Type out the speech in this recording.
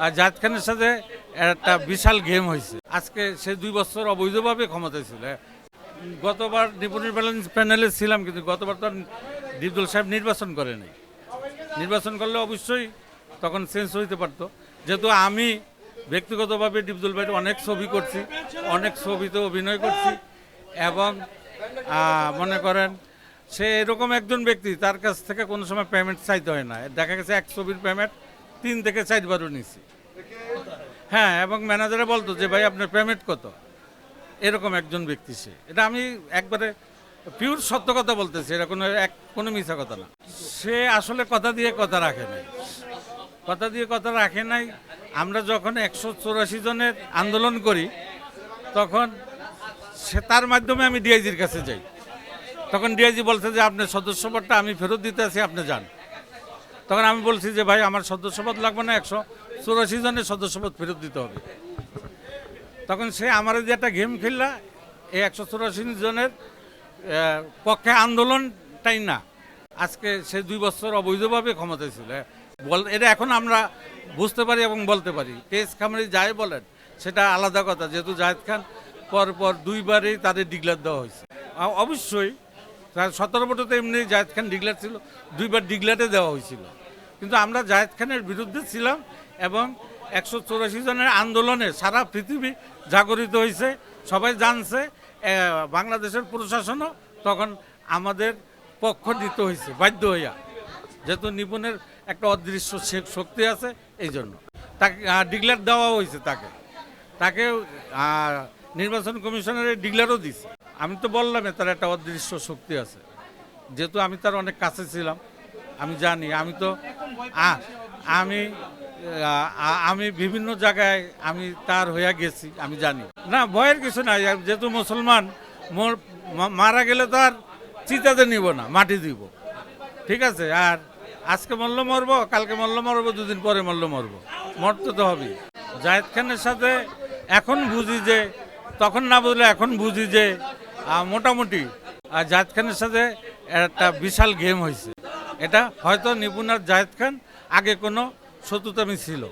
আর জাহেদ খানের সাথে একটা বিশাল গেম হয়েছে। আজকে সে দুই বছর অবৈধভাবে ক্ষমতায় ছিল। গতবার নিপুণের ব্যালেন্স প্যানেলে ছিলাম, কিন্তু গতবার তো ডিপদুল সাহেব নির্বাচন করে নাই। নির্বাচন করলে অবশ্যই তখন চেঞ্জ হইতে পারতো। যেহেতু আমি ব্যক্তিগতভাবে ডিপদুল ভাইয়ের অনেক ছবি করছি, অনেক ছবিতে অভিনয় করছি এবং মনে করেন সে এরকম একজন ব্যক্তি, তার কাছ থেকে কোনো সময় পেমেন্ট চাইতে হয় না। দেখা গেছে এক ছবির পেমেন্ট তিন থেকে চারবারও নিছি। হ্যাঁ এবং ম্যানেজারে বলতো যে, ভাই, আপনার পেমেন্ট কত? এরকম একজন ব্যক্তি সে। এটা আমি একবারে পিওর সত্য কথা বলতেছি, এটা কোনো এক, কোনো মিথ্যা কথা না। সে আসলে কথা দিয়ে কথা রাখে নাই। কথা দিয়ে কথা রাখে নাই। আমরা যখন একশো চৌরাশি জনের আন্দোলন করি, তখন সে, তার মাধ্যমে আমি ডিআইজির কাছে যাই। তখন ডিআইজি বলছে যে, আপনার সদস্যপদটা আমি ফেরত দিতে আছি, আপনি যান। তখন আমি বলছি যে, ভাই, আমার সদস্যপদ লাগবে না একশো চৌরাশি জনের সদস্যপদ ফেরত দিতে হবে। তখন সে আমার যে একটা গেম খেললা, এই একশো চৌরাশি জনের পক্ষে আন্দোলনটাই না। আজকে সে দুই বছর অবৈধভাবে ক্ষমতায় ছিল। বল, এটা এখন আমরা বুঝতে পারি এবং বলতে পারি। তেজ খামারি যাই বলেন, সেটা আলাদা কথা। যেহেতু জাহেদ খান পর পর দুইবারই তাদের ডিক্লার দেওয়া হয়েছে। অবশ্যই, তার সতেরো বছরতে এমনি জাহেদ খান ডিক্লার ছিল, দুইবার ডিক্লারে দেওয়া হয়েছিল। কিন্তু আমরা জাহেদ খানের বিরুদ্ধে ছিলাম এবং একশো চৌরাশি জনের আন্দোলনে সারা পৃথিবী জাগরিত হয়েছে, সবাই জানছে বাংলাদেশের প্রশাসনও তখন আমাদের পক্ষ নিতে হয়েছে, বাধ্য হইয়া। যেহেতু নিপুণের একটা অদৃশ্য শক্তি আছে, এই জন্য। তাকে ডিক্লেয়ার দেওয়া হয়েছে তাকে। তাকে নির্বাচন কমিশনের ডিক্লেয়ারও দিছে। আমি তো বললাম তার একটা অদৃশ্য শক্তি আছে। যেহেতু আমি তার অনেক কাছে ছিলাম আমি জানি, আমি তো আমি আমি বিভিন্ন জায়গায় আমি তার হইয়া গেছি, আমি জানি। না, ভয়ের কিছু নাই যেহেতু মুসলমান, মোর মারা গেলে তো আর চিতাতে নিব না, মাটি দিব। ঠিক আছে, আর আজকে মল্ল মরবো, কালকে মল্ল মরবো, দুদিন পরে মল্ল মরবো। মরতে তো হবেই। জাহেদ খানের সাথে এখন বুঝি যে, তখন না বুঝলে এখন বুঝি যে মোটামুটি আর জাহেদ খানের সাথে একটা বিশাল গেম হয়েছে এটা হয়তো নিপুণার জাহেদ খান আগে কোনো শত্রুতামি ছিল